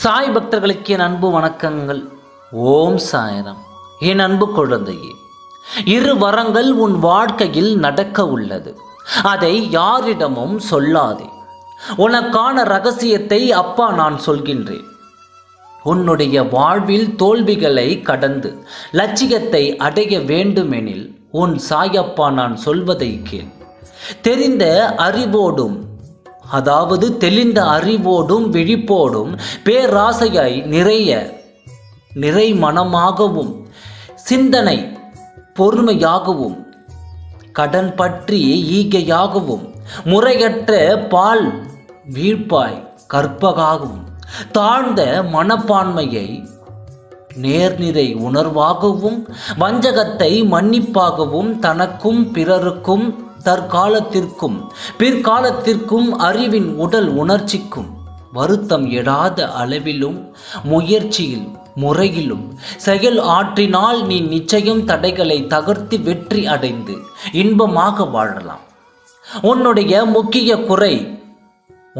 சாய் பக்தர்களுக்கு என் அன்பு வணக்கங்கள். ஓம் சாயனம் என் அன்பு குழந்தையே இரு வரங்கள் உன் வாழ்க்கையில் நடக்க உள்ளது. அதை யாரிடமும் சொல்லாதே. உனக்கான ரகசியத்தை அப்பா நான் சொல்கின்றேன். உன்னுடைய வாழ்வில் தோல்விகளை கடந்து லட்சியத்தை அடைய வேண்டுமெனில் உன் சாயப்பா நான் சொல்வதை கேள். தெரிந்த அறிவோடும் அதாவது தெளிந்த அறிவோடும் விழிப்போடும் பேராசையாய் நிறைய நிறை மனமாகவும் சிந்தனை பொறுமையாகவும் கடன் பற்றி ஈகையாகவும் முறையற்ற பால் வீழ்ப்பாய் கற்பகாகவும் தாழ்ந்த மனப்பான்மையை நேர்நிறை உணர்வாகவும் வஞ்சகத்தை மன்னிப்பாகவும் தனக்கும் பிறருக்கும் தற்காலத்திற்கும் பிற்காலத்திற்கும் அறிவின் உடல் உணர்ச்சிக்கும் வருத்தம் எழாத அளவிலும் முயற்சியில் முறையிலும் செயல் ஆற்றினால் நீ நிச்சயம் தடைகளை தகர்த்து வெற்றி அடைந்து இன்பமாக வாழலாம். உன்னுடைய முக்கிய குறை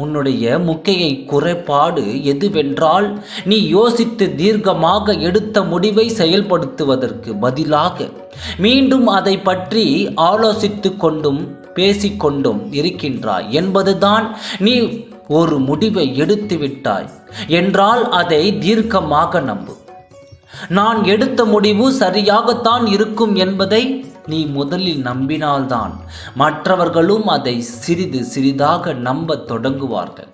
உன்னுடைய முக்கிய குறைபாடு எதுவென்றால் நீ யோசித்து தீர்க்கமாக எடுத்த முடிவை செயல்படுத்துவதற்கு பதிலாக மீண்டும் அதை பற்றி ஆலோசித்து கொண்டும் பேசிக்கொண்டும் இருக்கின்றாய் என்பதுதான் நீ ஒரு முடிவை எடுத்துவிட்டாய் என்றால் அதை தீர்க்கமாக நம்பு. நான் எடுத்த முடிவு சரியாகத்தான் இருக்கும் என்பதை நீ முதலில் நம்பினால்தான் மற்றவர்களும் அதை சிறிது சிறிதாக நம்பத் தொடங்குவார்கள்.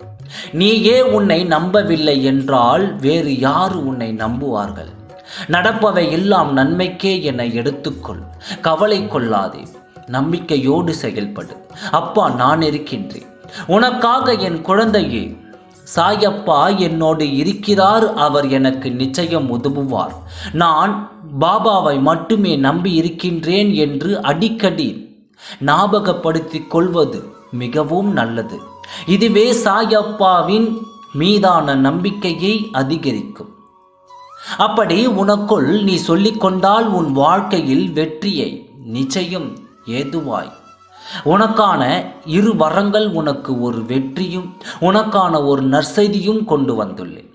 நீயே உன்னை நம்பவில்லை என்றால் வேறு யார் உன்னை நம்புவார்கள்? நடப்பவை எல்லாம் நன்மைக்கே என எடுத்துக்கொள். கவலை கொள்ளாதே. நம்பிக்கையோடு செயல்படு. அப்பா நான் இருக்கின்றேன். உனக்காக என் குழந்தையே சாயப்பா என்னோடு இருக்கிறார் அவர் எனக்கு நிச்சயம் உதவுவார். நான் பாபாவை மட்டுமே நம்பி இருக்கின்றேன் என்று அடிக்கடி ஞாபகப்படுத்திக் கொள்வது மிகவும் நல்லது. இதுவே சாயப்பாவின் மீதான நம்பிக்கையை அதிகரிக்கும். அப்படி உனக்குள் நீ சொல்லிக்கொண்டால் உன் வாழ்க்கையில் வெற்றியை நிச்சயம் ஏதுவாய் உனக்கான இரு வரங்கள் உனக்கு ஒரு வெற்றியும் உனக்கான ஒரு நற்செய்தியும் கொண்டு வந்துள்ளேன்.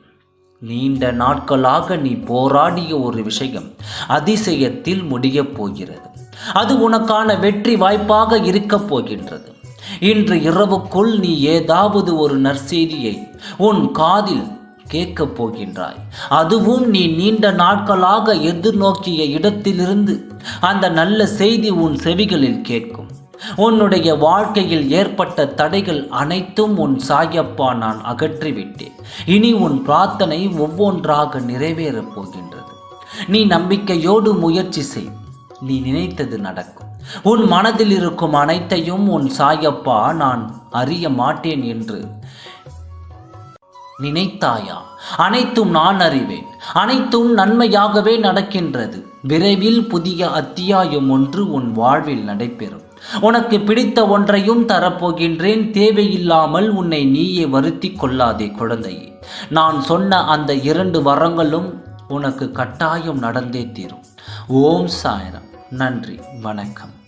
நீண்ட நாட்களாக நீ போராடிய ஒரு விஷயம் அதிசயத்தில் முடியப் போகிறது. அது உனக்கான வெற்றி வாய்ப்பாக இருக்கப் போகின்றது. இன்று இரவுக்குள் நீ ஏதாவது ஒரு நற்செய்தியை உன் காதில் கேட்கப் போகின்றாய். அதுவும் நீ நீண்ட நாட்களாக எதிர்நோக்கிய இடத்திலிருந்து அந்த நல்ல செய்தி உன் செவிகளில் கேட்கும். உன்னுடைய வாழ்க்கையில் ஏற்பட்ட தடைகள் அனைத்தும் உன் சாயப்பா நான் அகற்றிவிட்டேன். இனி உன் பிரார்த்தனை ஒவ்வொன்றாக நிறைவேறப் போகின்றது. நீ நம்பிக்கையோடு முயற்சி செய். நீ நினைத்தது நடக்கும். உன் மனதில் இருக்கும் அனைத்தையும் உன் சாயப்பா நான் அறிய மாட்டேன் என்று நினைத்தாயா? அனைத்தும் நான் அறிவேன். அனைத்தும் நன்மையாகவே நடக்கின்றது. விரைவில் புதிய அத்தியாயம் ஒன்று உன் வாழ்வில் நடைபெறும். உனக்கு பிடித்த ஒன்றையும் தரப்போகின்றேன் தேவையில்லாமல் உன்னை நீயே வருத்தி கொள்ளாதே குழந்தையே. நான் சொன்ன அந்த இரண்டு வரங்களும் உனக்கு கட்டாயம் நடந்தே தீரும். ஓம் சாயரம். நன்றி. வணக்கம்.